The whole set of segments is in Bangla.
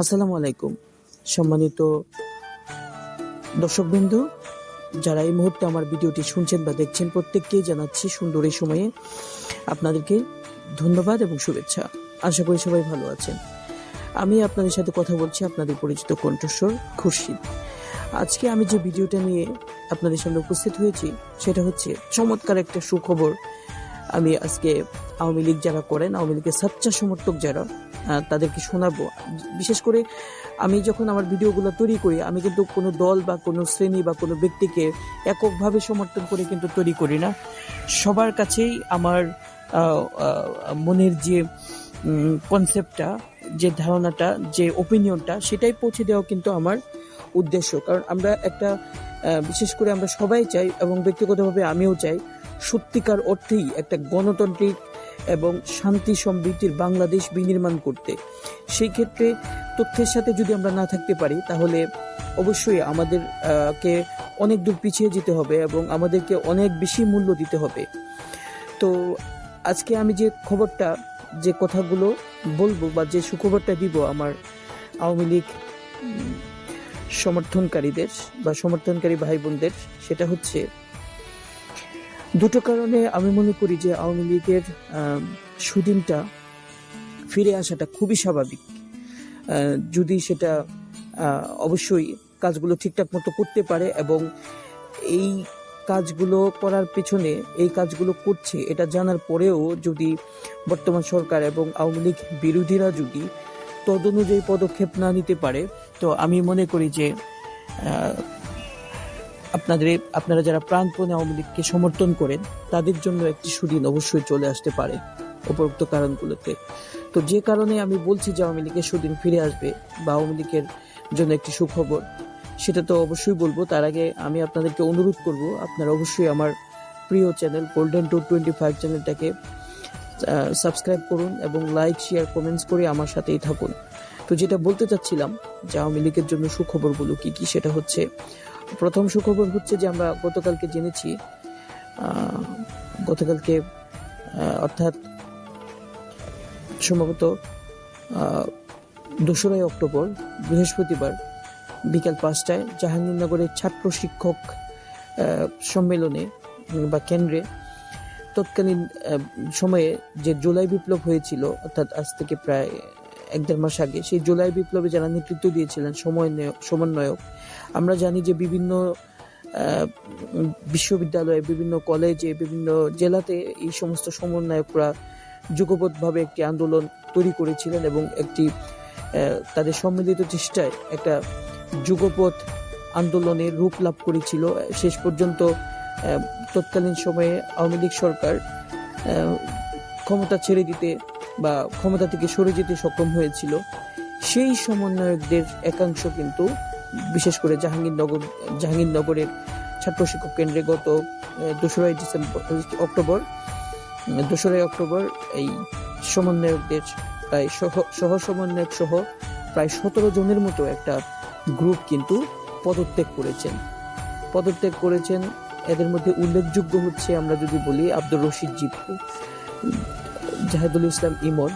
আসসালামু আলাইকুম। সম্মানিত দর্শকবৃন্দ, যারা এই মুহূর্তে আমার ভিডিওটি শুনছেন বা দেখছেন, প্রত্যেককেই জানাচ্ছি সুন্দর এই সময়ে আপনাদেরকে ধন্যবাদ এবং শুভেচ্ছা। আশা করি সবাই ভালো আছেন। আমি আপনাদের সাথে কথা বলছি আপনাদের পরিচিত কণ্ঠস্বর খুরশিদ। আজকে আমি যে ভিডিওটা নিয়ে আপনাদের সামনে উপস্থিত হয়েছি, সেটা হচ্ছে চমৎকার একটা সুখবর আমি আজকে আওয়ামী লীগ যারা করেন, আওয়ামী লীগের সাচ্চা সমর্থক যারা তাদেরকে শোনাবো। বিশেষ করে আমি যখন আমার ভিডিওগুলো তৈরি করি, আমি কিন্তু কোনো দল বা কোনো শ্রেণি বা কোনো ব্যক্তিকে এককভাবে সমর্থন করে কিন্তু তৈরি করি না। সবার কাছেই আমার মনের যে কনসেপ্টটা যে ধারণাটা, যে ওপিনিয়নটা সেটাই পৌঁছে দেওয়া কিন্তু আমার উদ্দেশ্য। কারণ আমরা একটা বিশেষ করে আমরা সবাই চাই এবং ব্যক্তিগতভাবে আমিও চাই, সত্যিকার অর্থেই একটা গণতান্ত্রিক এবং শান্তি সমৃদ্ধির বাংলাদেশ বিনির্মাণ করতে। সেই ক্ষেত্রে তথ্যের সাথে যদি আমরা না থাকতে পারি, তাহলে অবশ্যই আমাদেরকে অনেক দূর পিছিয়ে যেতে হবে এবং আমাদেরকে অনেক বেশি মূল্য দিতে হবে। তো আজকে আমি যে খবরটা, যে কথাগুলো বলব বা যে সুখবরটা দিব আমার আওয়ামী লীগ সমর্থনকারীদের বা সমর্থনকারী ভাই বোনদের সেটা হচ্ছে দুটো কারণে আমি মনে করি যে আওয়ামী লীগের সুদিনটা ফিরে আসাটা খুবই স্বাভাবিক। যদি সেটা অবশ্যই কাজগুলো ঠিকঠাক মতো করতে পারে এবং এই কাজগুলো করার পেছনে এই কাজগুলো করছে, এটা জানার পরেও যদি বর্তমান সরকার এবং আওয়ামী লীগ বিরোধীরা যদি তদনুযায়ী পদক্ষেপ না নিতে পারে, তো আমি মনে করি যে আপনাদের, আপনারা যারা প্রাণপণে আওয়ামী লীগকে সমর্থন করেন, তাদের জন্য একটি সুদিন অবশ্যই চলে আসতে পারে উপরোক্ত কারণগুলোতে। তো যে কারণে আমি বলছি যে আওয়ামী লীগের সুদিন ফিরে আসবে বা আওয়ামী লীগের জন্য একটি সুখবর, সেটা তো অবশ্যই বলব। তার আগে আমি আপনাদেরকে অনুরোধ করব, আপনারা অবশ্যই আমার প্রিয় channel golden two twenty five চ্যানেলটাকে সাবস্ক্রাইব করুন এবং লাইক শেয়ার কমেন্টস করে আমার সাথেই থাকুন। তো যেটা বলতে চাচ্ছিলাম যে আওয়ামী লীগের জন্য সুখবরগুলো কি কি, সেটা হচ্ছে প্রথম সুখবর হচ্ছে যে আমরা গতকালকে জেনেছি গতকালকে অর্থাৎ সম্ভবত দোসরাই অক্টোবর, বৃহস্পতিবার বিকাল পাঁচটায় জাহাঙ্গীরনগরের ছাত্র শিক্ষক সম্মেলনে বা কেন্দ্রে তৎকালীন সময়ে যে জুলাই বিপ্লব হয়েছিল, অর্থাৎ আজ থেকে প্রায় এক দেড় মাস আগে। সেই জুলাই বিপ্লবে যারা নেতৃত্ব দিয়েছিলেন সমন্বয়ক সমন্বয়ক, আমরা জানি যে বিভিন্ন বিশ্ববিদ্যালয়ে, বিভিন্ন কলেজে, বিভিন্ন জেলাতে এই সমস্ত সমন্বয়করা যুগপৎভাবে একটি আন্দোলন তৈরি করেছিলেন এবং একটি তাদের সম্মিলিত চেষ্টায় একটা যুগপথ আন্দোলনের রূপ লাভ করেছিল। শেষ পর্যন্ত তৎকালীন সময়ে আওয়ামী লীগ সরকার ক্ষমতা ছেড়ে দিতে বা ক্ষমতা থেকে সরে যেতে সক্ষম হয়েছিল। সেই সমন্বয়কদের একাংশ কিন্তু বিশেষ করে জাহাঙ্গীরনগর, জাহাঙ্গীরনগরের ছাত্র শিক্ষক কেন্দ্রে গত দোসরাই ডিসেম্বর, অক্টোবর দোসরাই অক্টোবর এই সমন্বয়কদের প্রায় সহ সহ সমন্বয়ক সহ প্রায় সতেরো জনের মতো একটা গ্রুপ কিন্তু পদত্যাগ করেছেন। পদত্যাগ করেছেন। এদের মধ্যে উল্লেখযোগ্য হচ্ছে আমরা যদি বলি আব্দুর রশিদ জিপু। জাহেদুল ইসলাম ইমন,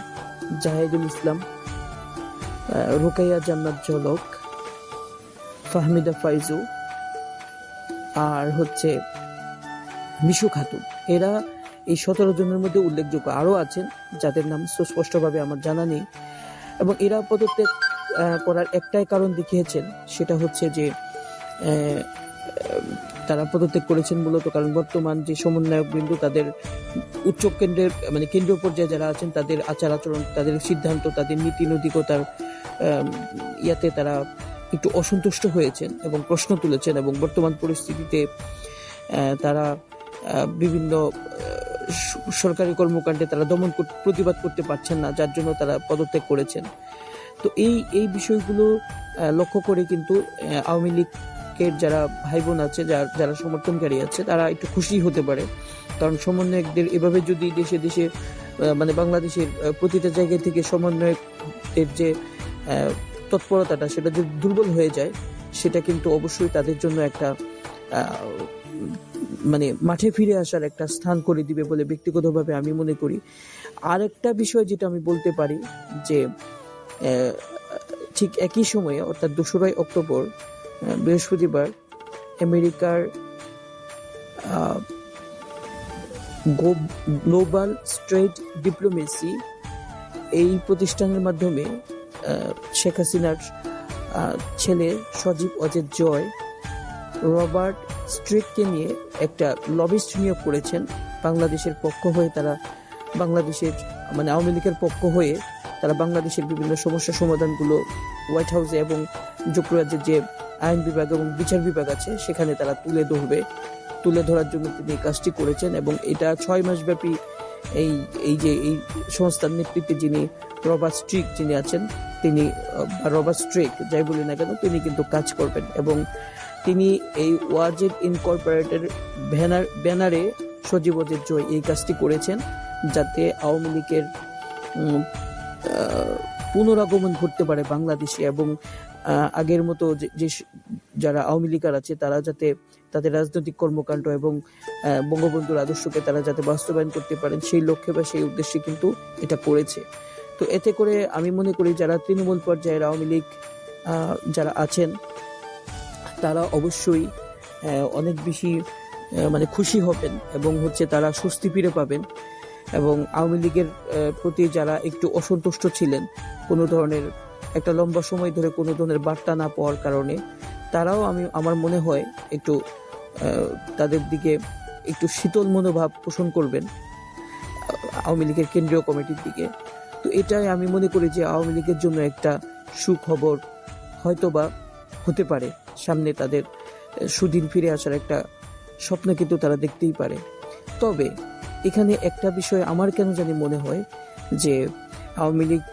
জাহেদুল ইসলাম রোকাইয়া জান্নাত জলক ফাহমিদা ফাইজু, আর হচ্ছে মিশু খাতুন। এরা এই সতেরো জনের মধ্যে উল্লেখযোগ্য আরও আছেন, যাদের নাম সুস্পষ্টভাবে আমার জানা নেই। এবং এরা পদত্যাগ করার একটাই কারণ দেখিয়েছেন, সেটা হচ্ছে যে তারা পদত্যাগ করেছেন মূলত কারণ বর্তমান যে সমন্বয়ক বিন্দু, তাদের উচ্চ কেন্দ্রের মানে কেন্দ্রীয় পর্যায়ে যারা আছেন, তাদের আচার আচরণ, তাদের সিদ্ধান্ত, তাদের নীতি নৈতিকতার ইয়াতে তারা একটু অসন্তুষ্ট হয়েছেন এবং প্রশ্ন তুলেছেন এবং বর্তমান পরিস্থিতিতে তারা বিভিন্ন সরকারি কর্মকাণ্ডে তারা দমন প্রতিবাদ করতে পারছেন না, যার জন্য তারা পদত্যাগ করেছেন। তো এই এই বিষয়গুলো লক্ষ্য করে কিন্তু আওয়ামী আওয়ামী লীগের যারা ভাই বোন আছে, যারা যারা সমর্থনকারী আছে, তারা একটু খুশি হতে পারে। কারণ সমন্বয়কদের এভাবে যদি দেশে দেশে মানে বাংলাদেশের প্রতিটা জায়গা থেকে সমন্বয়কের যে তৎপরতাটা, সেটা যদি দুর্বল হয়ে যায়, সেটা কিন্তু অবশ্যই তাদের জন্য একটা মানে মাঠে ফিরে আসার একটা স্থান করে দিবে বলে ব্যক্তিগতভাবে আমি মনে করি। আর একটা বিষয় যেটা আমি বলতে পারি যে ঠিক একই সময়ে, অর্থাৎ দোসরাই অক্টোবর বৃহস্পতিবার আমেরিকার গ্লোবাল স্ট্রেট ডিপ্লোমেসি এই প্রতিষ্ঠানের মাধ্যমে শেখ হাসিনার ছেলে সজীব অজিত জয় রবার্ট স্ট্রিককে নিয়ে একটা লবিস্ট নিয়োগ করেছেন। বাংলাদেশের পক্ষ হয়ে তারা বাংলাদেশের মানে আওয়ামী লীগের পক্ষ হয়ে তারা বাংলাদেশের বিভিন্ন সমস্যা সমাধানগুলো হোয়াইট হাউসে এবং যুক্তরাজ্যের যে আইন বিভাগ এবং বিচার বিভাগ আছে, সেখানে তারা তুলে ধরবে। তুলে ধরার জন্য তিনি এই কাজটি করেছেন এবং এটা ছয় মাস ব্যাপী এই এই যে, এই সংস্থার নেতৃত্বে যিনি রবার্ট স্ট্রিক যিনি আছেন, তিনি রবার্ট স্ট্রিক, যাই বলি না কেন, তিনি কিন্তু কাজ করবেন এবং তিনি এই ওয়াজেদ ইনকর্পোরেটের ব্যানার, ব্যানারে সজীব অজিত জয় এই কাজটি করেছেন যাতে আওয়ামী লীগের পুনরাগমন ঘটতে পারে বাংলাদেশে এবং আগের মতো যে- যারা আওয়ামী লীগার আছে, তারা যাতে তাদের রাজনৈতিক কর্মকাণ্ড এবং বঙ্গবন্ধুর আদর্শকে তারা যাতে বাস্তবায়ন করতে পারেন, সেই লক্ষ্যে বা সেই উদ্দেশ্যে কিন্তু এটা করেছে। তো এতে করে আমি মনে করি যারা তৃণমূল পর্যায়ের আওয়ামী লীগ যারা আছেন, তারা অবশ্যই অনেক বেশি মানে খুশি হবেন এবং হচ্ছে তারা স্বস্তি ফিরে পাবেন এবং আওয়ামী লীগের প্রতি যারা একটু অসন্তুষ্ট ছিলেন, কোনো ধরনের একটা লম্বা সময় ধরে কোনো ধরনের বার্তা না পাওয়ার কারণে তারাও আমি, আমার মনে হয় একটু তাদের দিকে একটু শীতল মনোভাব পোষণ করবেন, আওয়ামী লীগের কেন্দ্রীয় কমিটির দিকে। তো এটাই আমি মনে করি যে আওয়ামী লীগের জন্য একটা সুখবর হয়তোবা হতে পারে, সামনে তাদের সুদিন ফিরে আসার একটা স্বপ্ন কিন্তু তারা দেখতেই পারে। তবে এখানে একটা বিষয় আমার কেন জানি মনে হয় যে আওয়ামী লীগ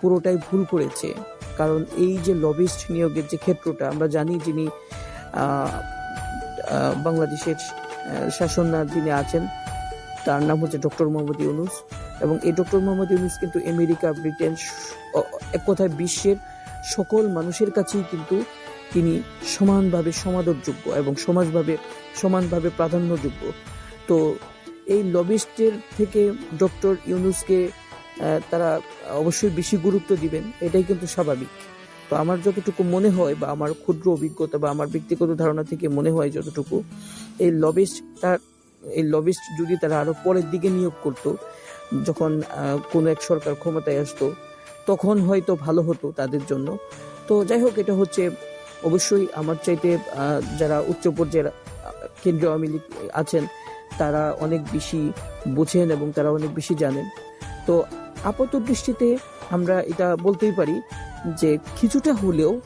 পুরোটাই ভুল করেছে। কারণ এই যে লবিস্ট নিয়োগের যে ক্ষেত্রটা, আমরা জানি যিনি বাংলাদেশের শাসনার যিনি আছেন, তার নাম হচ্ছে ডক্টর মোহাম্মদ ইউনুস। এবং এই ডক্টর মোহাম্মদ ইউনুস কিন্তু আমেরিকা, ব্রিটেন এক কথায় বিশ্বের সকল মানুষের কাছেই কিন্তু তিনি সমানভাবে সমাদরযোগ্য এবং সমাজভাবে, সমানভাবে প্রাধান্যযোগ্য। তো এই লবিস্টের থেকে ডক্টর ইউনুসকে তারা অবশ্যই বেশি গুরুত্ব দিবেন, এটাই কিন্তু স্বাভাবিক। তো আমার যতটুকু মনে হয় বা আমার ক্ষুদ্র অভিজ্ঞতা বা আমার ব্যক্তিগত ধারণা থেকে মনে হয় যতটুকু, এই লবিস্ট তার এই লবিস্ট যদি তারা আরও পরের দিকে নিয়োগ করতো, যখন কোনো এক সরকার ক্ষমতায় আসতো, তখন হয়তো ভালো হতো তাদের জন্য। তো যাই হোক, এটা হচ্ছে অবশ্যই আমার চাইতে যারা উচ্চ পর্যায়ের কেন্দ্রীয় আওয়ামী লীগ আছেন, তারা অনেক বেশি বোঝেন এবং তারা অনেক বেশি জানেন। তো আপাত দৃষ্টিতে আমরা এটা বলতেই পারি যে কিছুটা হলেও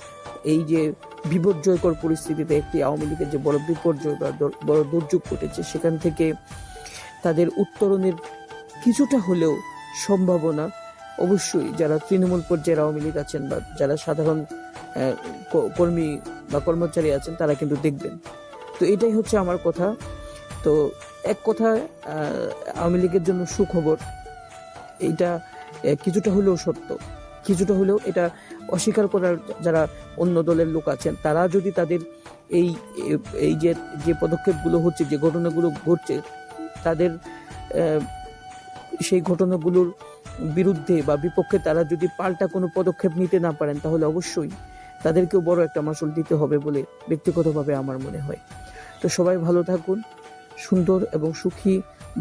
এই যে বিপর্যয়কর পরিস্থিতিতে একটি আওয়ামী লীগের যে বড় বিপর্যয় বা বড় দুর্যোগ ঘটেছে সেখান থেকে তাদের উত্তরণের কিছুটা হলেও সম্ভাবনা অবশ্যই যারা তৃণমূল পর্যায়ের আওয়ামী লীগ আছেন বা যারা সাধারণ কর্মী বা কর্মচারী আছেন তারা কিন্তু দেখবেন। তো এটাই হচ্ছে আমার কথা। তো এক আহ, আওয়ামী লীগের জন্য সুখবর এইটা কিছুটা হলেও সত্য। কিছুটা হলেও এটা অস্বীকার করার যারা অন্য দলের লোক আছেন, তারা যদি তাদের এই এই যে যে পদক্ষেপগুলো হচ্ছে, যে ঘটনাগুলো ঘটছে, তাদের সেই ঘটনাগুলোর বিরুদ্ধে বা বিপক্ষে তারা যদি পাল্টা কোনো পদক্ষেপ নিতে না পারেন, তাহলে অবশ্যই তাদেরকেও বড় একটা মাসুল দিতে হবে বলে ব্যক্তিগতভাবে আমার মনে হয়। তো সবাই ভালো থাকুন, সুন্দর এবং সুখী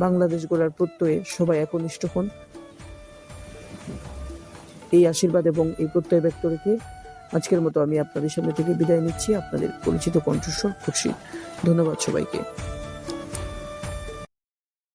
বাংলাদেশ গড়ার প্রত্যয়ে সবাই একনিষ্ঠ হন। এই আশীর্বাদ এবং এই প্রত্যয় ব্যক্ত রেখে আজকের মতো আমি আপনাদের সামনে থেকে বিদায় নিচ্ছি। আপনাদের পরিচিত কণ্ঠস্বর খুশি ধন্যবাদ সবাইকে।